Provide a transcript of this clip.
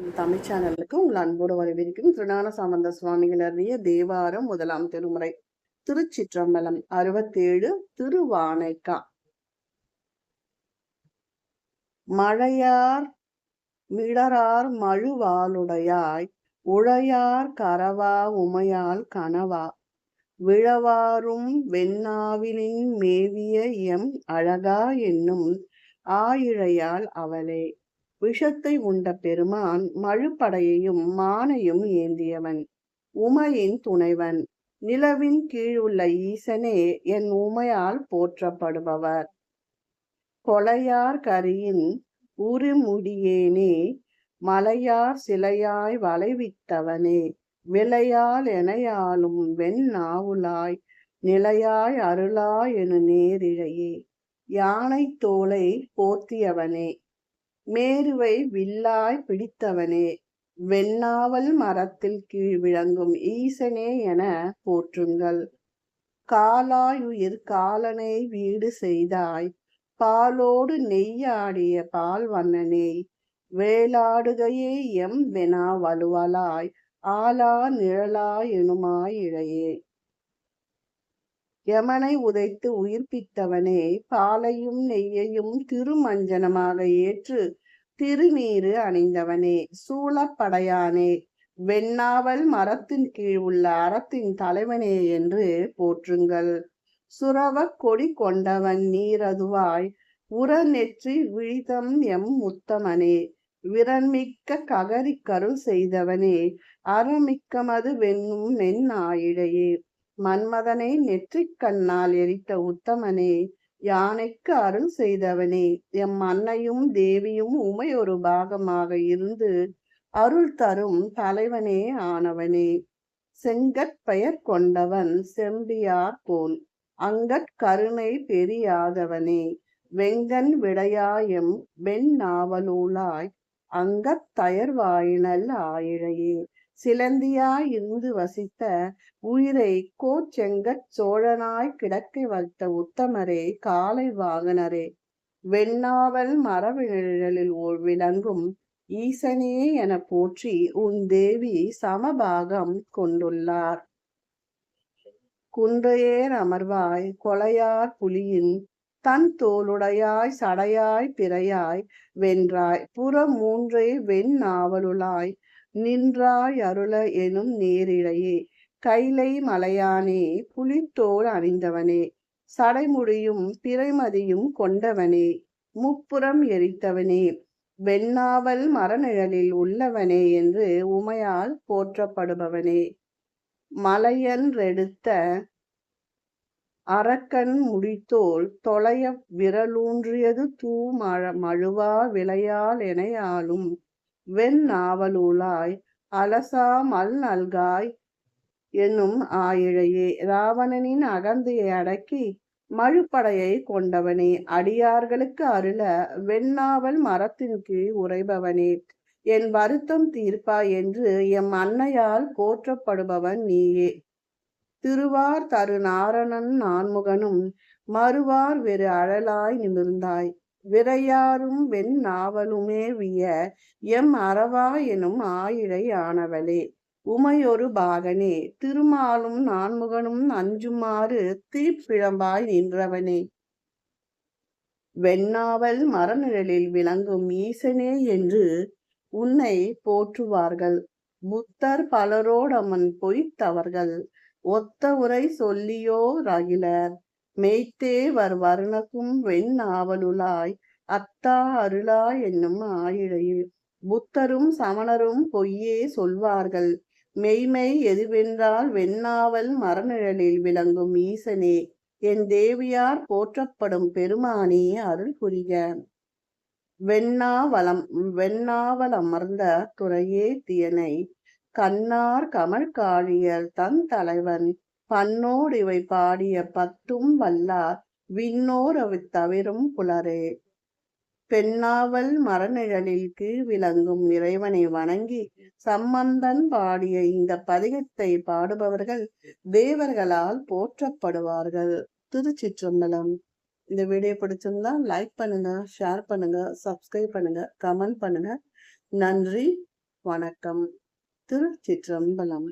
தமிழ் சேனலுக்கு உங்கள் அன்போடு வரவேற்கும் திருநான சம்பந்த சுவாமிகள் அருளிய தேவாரம் முதலாம் திருமுறை திருச்சிற்றம்பலம் அறுபத்தேழு திருவானைக்கா. மழையார் மிடரார் மழுவாளுடையாய் உழையார் கரவா உமையால் கனவா. விழவாரும் வெண்ணாவினின் மேவிய எம் அழகா என்னும் ஆயிழையால் அவளே. விஷத்தை உண்ட பெருமான் மழுப்படையையும் மானையும் ஏந்தியவன். உமையின் துணைவன். நிலவின் கீழுள்ள ஈசனே என் உமையால் போற்றப்படுபவர். கொலையார் கரியின் உருமுடியேனே மலையார் சிலையாய் வளைவித்தவனே விளையால் எனையாலும் வெண் நாவுலாய் நிலையாய் அருளாய் எனு நேரிழையே யானை தோலை போர்த்தியவனே மேருவை வில்லாய் பிடித்தவனே வெண்ணாவல் மரத்தில் கீழ் விளங்கும் ஈசனே என போற்றுங்கள். காலாயுயிர் காலனை வீடு செய்தாய் பாலோடு நெய்யாடிய பால் வண்ணனே வேளாடுகையே எம் வெனா வலுவலாய் ஆலா நிழலாய் எனுமாய் இழையே. யமனை உதைத்து உயிர்ப்பித்தவனே பாலையும் நெய்யையும் திருமஞ்சனமாக ஏற்று திருநீரு அணிந்தவனே சூழப்படையானே வெண்ணாவல் மரத்தின் கீழ் உள்ள அறத்தின் தலைவனே என்று போற்றுங்கள். சுரவ கொடி கொண்டவன் நீரதுவாய் உர நெற்றி விழிதம் எம் முத்தமனே விரண்மிக்க ககரி கருள் செய்தவனே அறமிக்கமது வெண்ணும் நென் ஆயிடையே. மன்மதனை நெற்றிக் கண்ணால் எரித்த உத்தமனே யானைக்கு அருள் செய்தவனே. எம் அன்னையும் தேவியும் உமையொரு பாகமாக இருந்து அருள் தரும் தலைவனே ஆனவனே. செங்கற் பெயர் கொண்டவன் செம்பியார் போல் அங்கற் கருணை பெரியாதவனே. வெங்கன் விடையாயம் வெண் நாவலூலாய் அங்கத் தயர்வாயினல் ஆயிழையே. சிலந்தியாய் இருந்து வசித்த உயிரை கோச்செங்கச் சோழனாய் கிடக்கை வைத்த உத்தமரே காலை வாகனரே. வெண்ணாவல் மரவிழலில் விளங்கும் ஈசனே என போற்றி உன் தேவி சமபாகம் கொண்டுள்ளார். குன்றையேர் அமர்வாய் கொலையார் புலியின் தன் தோளுடையாய் சடையாய் பிறையாய் வென்றாய். புற மூன்றே வெண் நாவலுளாய் நின்றாய் அருள எனும் நேரிழையே கைலை மலையானே புலித்தோல் அணிந்தவனே. சடைமுடியும் பிறைமதியும் கொண்டவனே. முப்புறம் எரித்தவனே. வெண்ணாவல் மரநிழலில் உள்ளவனே என்று உமையால் போற்றப்படுபவனே. மலையன்றெடுத்த அரக்கன் முடித்தோல் தொலைய விரலூன்றியது தூ மழ மழுவா விளையால் எனையாலும் நாவலூலாய் அலசா மல் நல்காய் என்னும் ஆயிழையே. ராவணனின் அகந்தையை அடக்கி மழுப்படையை கொண்டவனே. அடியார்களுக்கு அருள வெண்ணாவல் மரத்தின் கீழ் உரைபவனே என் வருத்தம் தீர்ப்பாய் என்று எம் அன்னையால் போற்றப்படுபவன் நீயே. திருவார் தரு நாரணன் நான்முகனும் மறுவார் வெறு அழலாய் நிமிர்ந்தாய். விரையாரும் வெண் நாவலுமே விய எம் அறவா எனும் ஆயிழை ஆனவளே. உமையொரு பாகனே திருமாலும் நான்முகனும் அஞ்சுமாறு தீப்பிழம்பாய் நின்றவனே. வெண்ணாவல் மரநிழலில் விளங்கும் ஈசனே என்று உன்னை போற்றுவார்கள். புத்தர் பலரோடமன் பொய்த்தவர்கள். ஒத்த உரை சொல்லியோ ரகிலர் மெய்த்தேவர் வருணக்கும் வெண் ஆவலுளாய் அத்தா அருளா என்னும் ஆயிழையில். புத்தரும் சமணரும் பொய்யே சொல்வார்கள். மெய்மை எதுவென்றால் வெண்ணாவல் மரநிழலில் விளங்கும் ஈசனே. என் தேவியார் போற்றப்படும் பெருமானே அருள் புரிய. வெண்ணாவலம் வெண்ணாவலமர்ந்த துறையே தியனை. கண்ணார் கமல் காழியர் தன் தலைவன். பன்னோடு இவை பாடிய பத்தும் வல்லார் விண்ணோர் அவை தவிரும் புலரே. பெண்ணாவல் மரநிழலில் கீழ் விளங்கும் இறைவனை வணங்கி சம்பந்தன் பாடிய இந்த பதிகத்தை பாடுபவர்கள் தேவர்களால் போற்றப்படுவார்கள். திருச்சிற்றம்பலம். இந்த வீடியோ பிடிச்சிருந்தா லைக் பண்ணுங்க ஷேர் பண்ணுங்க சப்ஸ்கிரைப் பண்ணுங்க கமெண்ட் பண்ணுங்க. நன்றி வணக்கம். திருச்சிற்றம்பலம்.